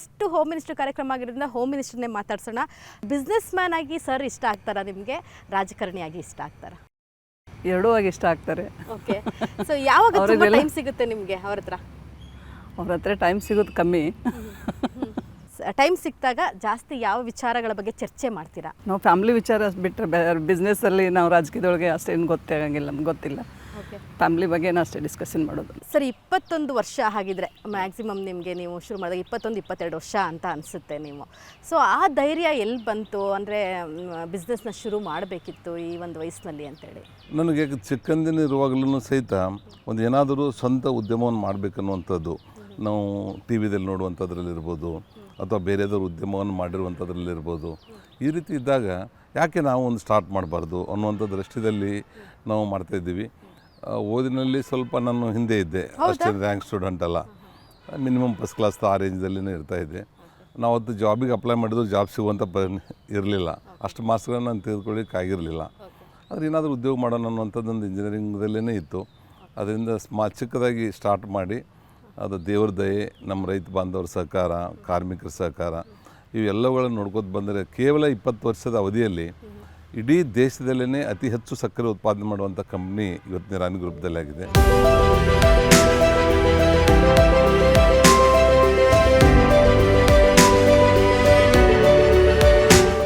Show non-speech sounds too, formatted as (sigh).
First home minister ಕಾರ್ಯಕ್ರಮ ಆಗಿರೋದ್ರಿಂದ home ಮಿನಿಸ್ಟರ್ನೇ ಮಾತಾಡ್ಸೋಣ. ಬಿಸ್ನೆಸ್ ಮ್ಯಾನ್ ಆಗಿ ಸರ್ ಇಷ್ಟ ಆಗ್ತಾರಾ ನಿಮಗೆ? ರಾಜಕಾರಣಿಯಾಗಿ ಇಷ್ಟ ಆಗ್ತಾರಾ? ಎರಡೂ ಆಗಿ ಇಷ್ಟ ಆಗ್ತಾರೆ. ಓಕೆ ಸೊ ಯಾವಾಗ (laughs) ಟೈಮ್ ಸಿಗುತ್ತೆ ನಿಮಗೆ ಅವ್ರ ಹತ್ರ? ಅವ್ರ ಹತ್ರ ಟೈಮ್ ಸಿಗೋದು ಕಮ್ಮಿ. (laughs) ಟೈಮ್ ಸಿಕ್ಕಿದಾಗ ಜಾಸ್ತಿ ಯಾವ ವಿಚಾರಗಳ ಬಗ್ಗೆ ಚರ್ಚೆ ಮಾಡ್ತೀರಾ? ನಾವು ಫ್ಯಾಮಿಲಿ ವಿಚಾರ ಬಿಟ್ಟರೆ ಬಿಸ್ನೆಸ್ ಅಲ್ಲಿ ನಾವು ರಾಜಕೀಯದೊಳಗೆ ಅಷ್ಟೇನು ಗೊತ್ತೇ ಆಗಂಗಿಲ್ಲ ನಮ್ಗೆ ಗೊತ್ತಿಲ್ಲ. ಫ್ಯಾಮ್ಲಿ ಬಗ್ಗೆನೇ ಅಷ್ಟೇ ಡಿಸ್ಕಷನ್ ಮಾಡೋದು. ಸರ್ ಇಪ್ಪತ್ತೊಂದು ವರ್ಷ ಆಗಿದ್ರೆ ಮ್ಯಾಕ್ಸಿಮಮ್ ನಿಮಗೆ ನೀವು ಶುರು ಮಾಡಿದಾಗ ಇಪ್ಪತ್ತೊಂದು ಇಪ್ಪತ್ತೆರಡು ವರ್ಷ ಅಂತ ಅನಿಸುತ್ತೆ ನೀವು. ಸೊ ಆ ಧೈರ್ಯ ಎಲ್ಲಿ ಬಂತು? ಅಂದರೆ ಬಿಸ್ನೆಸ್ನ ಶುರು ಮಾಡಬೇಕಿತ್ತು ಈ ಒಂದು ವಯಸ್ಸಿನಲ್ಲಿ ಅಂತೇಳಿ. ನನಗೆ ಚಿಕ್ಕಂದಿನ ಇರುವಾಗಲೂ ಸಹಿತ ಒಂದು ಏನಾದರೂ ಸ್ವಂತ ಉದ್ಯಮವನ್ನು ಮಾಡಬೇಕನ್ನುವಂಥದ್ದು ನಾವು ಟಿ ವಿದಲ್ಲಿ ನೋಡುವಂಥದ್ರಲ್ಲಿರ್ಬೋದು ಅಥವಾ ಬೇರೆದವ್ರ ಉದ್ಯಮವನ್ನು ಮಾಡಿರುವಂಥದ್ರಲ್ಲಿರ್ಬೋದು ಈ ರೀತಿ ಇದ್ದಾಗ ಯಾಕೆ ನಾವು ಒಂದು ಸ್ಟಾರ್ಟ್ ಮಾಡಬಾರ್ದು ಅನ್ನುವಂಥ ದೃಷ್ಟಿಯಲ್ಲಿ ನಾವು ಮಾಡ್ತಾಯಿದ್ದೀವಿ ಓದಿನಲ್ಲಿ ಸ್ವಲ್ಪ ನಾನು ಹಿಂದೆ ಇದ್ದೆ. ಅಷ್ಟೇ ರ್ಯಾಂಕ್ ಸ್ಟೂಡೆಂಟ್ ಅಲ್ಲ. ಮಿನಿಮಮ್ ಫಸ್ಟ್ ಕ್ಲಾಸ್ ಆ ರೇಂಜ್ದಲ್ಲಿನೇ ಇರ್ತಾ ಇದ್ದೆ. ನಾವು ಅವತ್ತು ಜಾಬಿಗೆ ಅಪ್ಲೈ ಮಾಡಿದ್ರು ಜಾಬ್ ಸಿಗುವಂಥ ಪ ಇರಲಿಲ್ಲ. ಅಷ್ಟು ಮಾರ್ಕ್ಸ್ಗಳನ್ನ ನಾನು ತೆಗೆದುಕೊಳ್ಳಿಕ್ಕಾಗಿರಲಿಲ್ಲ ಆದರೆ ಏನಾದರೂ ಉದ್ಯೋಗ ಮಾಡೋಣ ಅನ್ನುವಂಥದ್ದೊಂದು ಇಂಜಿನಿಯರಿಂಗ್ದಲ್ಲೇ ಇತ್ತು. ಅದರಿಂದ ಸ್ಮಾ ಚಿಕ್ಕದಾಗಿ ಸ್ಟಾರ್ಟ್ ಮಾಡಿ ಅದು ದೇವ್ರ ದಯೆ ನಮ್ಮ ರೈತ ಬಾಂಧವರ ಸಹಕಾರ ಕಾರ್ಮಿಕರ ಸಹಕಾರ ಇವೆಲ್ಲವುಗಳನ್ನು ನೋಡ್ಕೊತ ಬಂದರೆ ಕೇವಲ ಇಪ್ಪತ್ತು ವರ್ಷದ ಅವಧಿಯಲ್ಲಿ ಇಡೀ ದೇಶದಲ್ಲೇ ಅತಿ ಹೆಚ್ಚು ಸಕ್ಕರೆ ಉತ್ಪಾದನೆ ಮಾಡುವಂಥ ಕಂಪ್ನಿ ಇವತ್ತಿನ ರಾನಿ ಗ್ರೂಪ್ದಲ್ಲಿ ಆಗಿದೆ